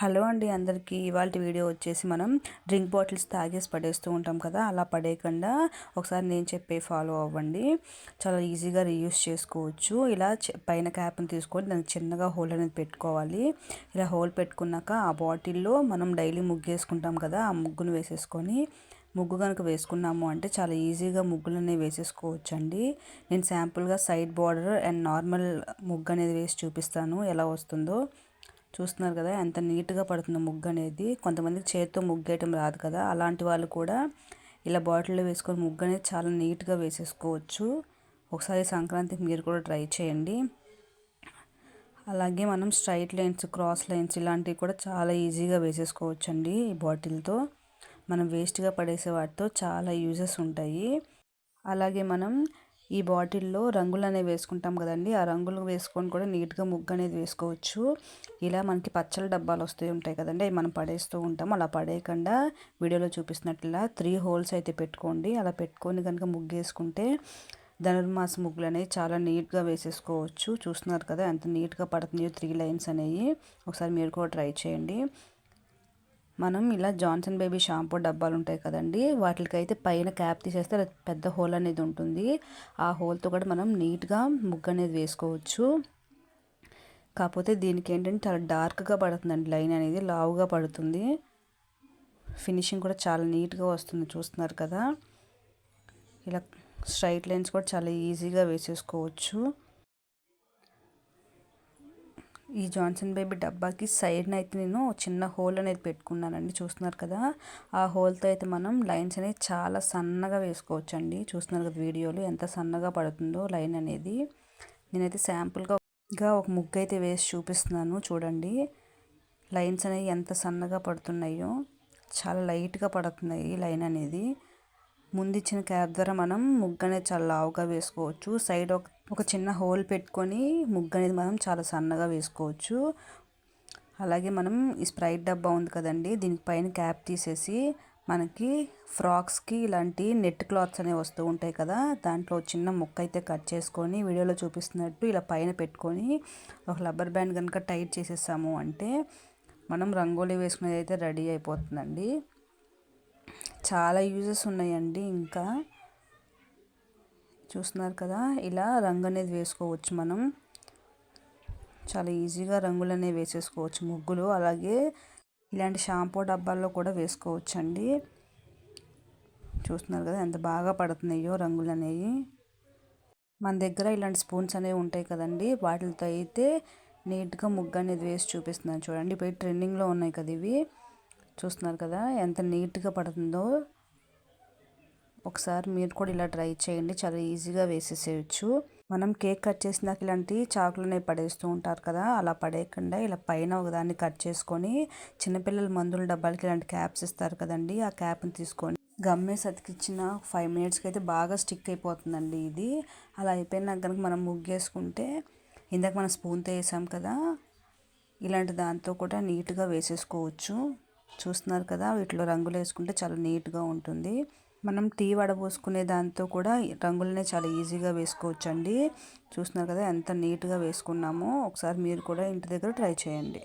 Hello అండి అందరికీ. ఇవాళ వీడియో వచ్చేసి మనం డ్రింక్ బాటిల్స్ తాగేసి పడేస్తూ ఉంటాం కదా అలా పడేయకుండా ఒకసారి నేను చెప్పే ఫాలో అవ్వండి. చాలా ఈజీగా రీయూస్ చేసుకోవచ్చు. ఇలా పైన క్యాప్ని తీసుకొని దానికి చిన్నగా హోల్ అనేది పెట్టుకోవాలి. ఇలా హోల్ పెట్టుకున్నాక ఆ బాటిల్లో మనం డైలీ ముగ్గు వేసుకుంటాం కదా ఆ ముగ్గును వేసేసుకొని ముగ్గు కనుక వేసుకున్నాము అంటే చాలా ఈజీగా ముగ్గులనే వేసేసుకోవచ్చు అండి నేను శాంపుల్గా సైడ్ బార్డర్ అండ్ నార్మల్ ముగ్గు అనేది వేసి చూపిస్తాను ఎలా వస్తుందో. చూస్తున్నారు కదా ఎంత నీట్గా పడుతుందో ముగ్గు అనేది. కొంతమందికి చేతితో ముగ్గేయటం రాదు కదా. అలాంటి వాళ్ళు కూడా ఇలా బాటిల్లో వేసుకొని ముగ్గు అనేది చాలా నీట్గా వేసేసుకోవచ్చు. ఒకసారి సంక్రాంతికి మీరు కూడా ట్రై చేయండి. అలాగే మనం స్ట్రైట్ లైన్స్ క్రాస్ లైన్స్ ఇలాంటివి కూడా చాలా ఈజీగా వేసేసుకోవచ్చు అండి ఈ బాటిల్తో. మనం వేస్ట్గా పడేసే వాటితో చాలా యూజెస్ ఉంటాయి. అలాగే మనం ఈ బాటిల్లో రంగులు అనేవి వేసుకుంటాం కదండి. ఆ రంగులు వేసుకొని కూడా నీట్గా ముగ్గు అనేది వేసుకోవచ్చు. ఇలా మనకి పచ్చల డబ్బాలు వస్తూ ఉంటాయి కదండి. అవి మనం పడేస్తూ ఉంటాం. అలా పడేయకుండా వీడియోలో చూపిస్తున్నట్లా త్రీ హోల్స్ అయితే పెట్టుకోండి. అలా పెట్టుకొని కనుక ముగ్గు వేసుకుంటే ధనుర్మాస ముగ్గులు అనేవి చాలా నీట్గా వేసేసుకోవచ్చు. చూస్తున్నారు కదా ఎంత నీట్గా పడుతుందో త్రీ లైన్స్ అనేవి. ఒకసారి మీరు కూడా ట్రై చేయండి. మనం ఇలా జాన్సన్ బేబీ షాంపూ డబ్బాలు ఉంటాయి కదండి వాటికైతే పైన క్యాప్ తీసేస్తే పెద్ద హోల్ అనేది ఉంటుంది. ఆ హోల్తో కూడా మనం నీట్గా ముగ్గు అనేది వేసుకోవచ్చు. కాకపోతే దీనికి ఏంటంటే చాలా డార్క్గా పడుతుందండి లైన్ అనేది లావుగా పడుతుంది. ఫినిషింగ్ కూడా చాలా నీట్గా వస్తుంది చూస్తున్నారు కదా. ఇలా స్ట్రైట్ లైన్స్ కూడా చాలా ఈజీగా వేసేసుకోవచ్చు. ఈ జాన్సన్ బేబీ డబ్బాకి సైడ్న అయితే నేను చిన్న హోల్ అనేది పెట్టుకున్నానండి. చూస్తున్నారు కదా? ఆ హోల్తో అయితే మనం లైన్స్ అనేది చాలా సన్నగా వేసుకోవచ్చు అండి చూస్తున్నారు కదా వీడియోలో? ఎంత సన్నగా పడుతుందో లైన్ అనేది. నేనైతే శాంపుల్గా ఒక ముగ్గు అయితే వేసి చూపిస్తున్నాను. చూడండి. లైన్స్ అనేవి ఎంత సన్నగా పడుతున్నాయో. చాలా లైట్గా పడుతున్నాయి లైన్ అనేది. ముందు ఇచ్చిన క్యాప్ ద్వారా మనం ముగ్గు అనేది చాలా లావుగా వేసుకోవచ్చు. సైడ్ ఒక ఒక చిన్న హోల్ పెట్టుకొని ముగ్గు అనేది మనం చాలా సన్నగా వేసుకోవచ్చు. అలాగే మనం ఈ స్ప్రైట్ డబ్బా ఉంది కదండి దీనికి పైన క్యాప్ తీసేసి మనకి ఫ్రాక్స్కి ఇలాంటి నెట్ క్లాత్స్ అనేవి వస్తూ ఉంటాయి కదా దాంట్లో చిన్న ముక్క అయితే కట్ చేసుకొని వీడియోలో చూపిస్తున్నట్టు ఇలా పైన పెట్టుకొని ఒక రబ్బర్ బ్యాండ్ కనుక టైట్ చేసేసాము అంటే మనం రంగోలీ వేసుకునేది అయితే రెడీ అయిపోతుందండి. చాలా యూజెస్ ఉన్నాయండి ఇంకా. చూస్తున్నారు కదా ఇలా రంగు అనేది వేసుకోవచ్చు మనం. చాలా ఈజీగా రంగులు అనేవి వేసేసుకోవచ్చు ముగ్గులు. అలాగే ఇలాంటి షాంపూ డబ్బాల్లో కూడా వేసుకోవచ్చు అండి చూస్తున్నారు కదా ఎంత బాగా పడుతున్నాయో రంగులు అనేవి. మన దగ్గర ఇలాంటి స్పూన్స్ అనేవి ఉంటాయి కదండి వాటితో అయితే నీట్గా ముగ్గు అనేది వేసి చూపిస్తున్నాను. చూడండి ఇప్పుడు ట్రెండింగ్లో ఉన్నాయి కదా ఇవి. చూస్తున్నారు కదా ఎంత నీట్గా పడుతుందో. ఒకసారి మీరు కూడా ఇలా ట్రై చేయండి చాలా ఈజీగా వేసేసేయచ్చు. మనం కేక్ కట్ చేసినాక ఇలాంటి చాకులనే పడేస్తూ ఉంటారు కదా అలా పడేయకుండా ఇలా పైన ఒకదాన్ని కట్ చేసుకొని చిన్నపిల్లల మందుల డబ్బాలకి ఇలాంటి క్యాప్స్ ఇస్తారు కదండి ఆ క్యాప్ని తీసుకొని. గమ్మే అతికిచ్చిన ఫైవ్ మినిట్స్కి అయితే బాగా స్టిక్ అయిపోతుందండి ఇది. అలా అయిపోయినాక కనుక మనం ముగ్గేసుకుంటే ఇందాక మనం స్పూన్తో వేసాం కదా ఇలాంటి దాంతో కూడా నీట్గా వేసేసుకోవచ్చు. చూస్తున్నారు కదా వీటిలో రంగులు వేసుకుంటే చాలా నీట్గా ఉంటుంది. మనం టీ వడబోసుకునే దాంతో కూడా రంగులనే చాలా ఈజీగా వేసుకోవచ్చు అండి చూస్తున్నారు కదా ఎంత నీట్గా వేసుకున్నామో. ఒకసారి మీరు కూడా ఇంటి దగ్గర ట్రై చేయండి.